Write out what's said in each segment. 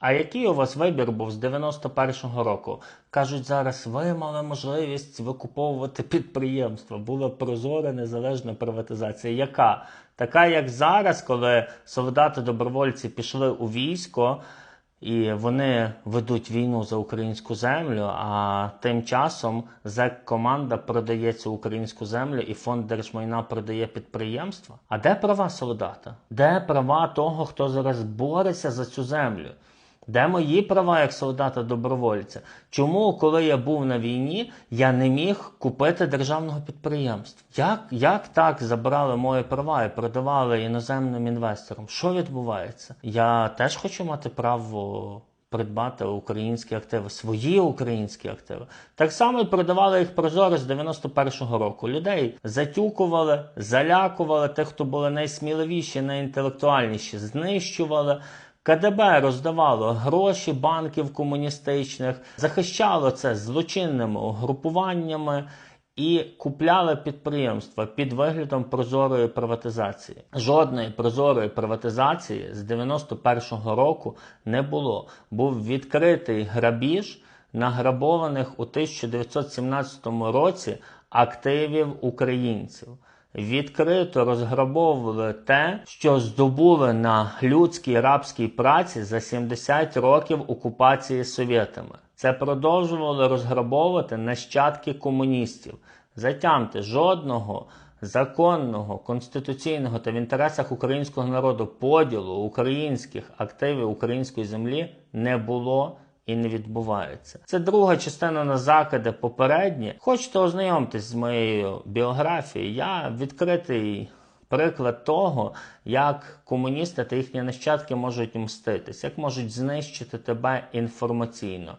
А який у вас вибір був з 91-го року? Кажуть, зараз ви мали можливість викуповувати підприємства. Була прозора незалежна приватизація. Яка? Така, як зараз, коли солдати-добровольці пішли у військо. І вони ведуть війну за українську землю. А тим часом ЗЕК команда продає цю українську землю, і фонд держмайна продає підприємства. А де права солдата? Де права того, хто зараз бореться за цю землю? Де мої права як солдата добровольця? Чому, коли я був на війні, я не міг купити державного підприємства? Як, як так забрали мої права і продавали іноземним інвесторам? Що відбувається? Я теж хочу мати право придбати українські активи, свої українські активи. Так само і продавали їх прозоро з 91-го року. Людей затюкували, залякували тих, хто були найсміливіші, найінтелектуальніші, знищували. КДБ роздавало гроші банків комуністичних, захищало це злочинними угрупуваннями і купляли підприємства під виглядом прозорої приватизації. Жодної прозорої приватизації з 91-го року не було. Був відкритий грабіж награбованих у 1917 році активів українців відкрито розграбовували те, що здобули на людській рабській праці за 70 років окупації совєтами. Це продовжували розграбовувати нащадки комуністів. Затямте жодного законного, конституційного та в інтересах українського народу поділу українських активів української землі не було і не відбувається. Це друга частина на закиди попередні. Хочете ознайомитись з моєю біографією? Я відкритий. Приклад того, як комуністи та їхні нащадки можуть мститись, як можуть знищити тебе інформаційно.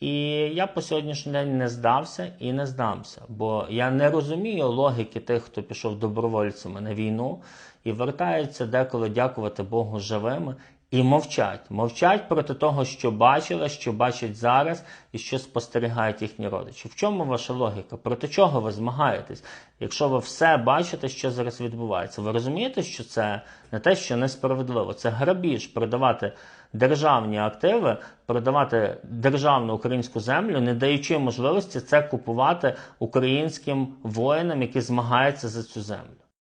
І я по сьогоднішній день не здався і не здамся, бо я не розумію логіки тих, хто пішов добровольцями на війну і вертаються деколи дякувати Богу живими і мовчать. Мовчать проти того, що бачили, що бачать зараз, і що спостерігають їхні родичі. В чому ваша логіка? Проти чого ви змагаєтесь? Якщо ви все бачите, що зараз відбувається, ви розумієте, що це не те, що несправедливо, це грабіж продавати державні активи, продавати державну українську землю, не даючи можливості це купувати українським воїнам, які змагаються за цю землю.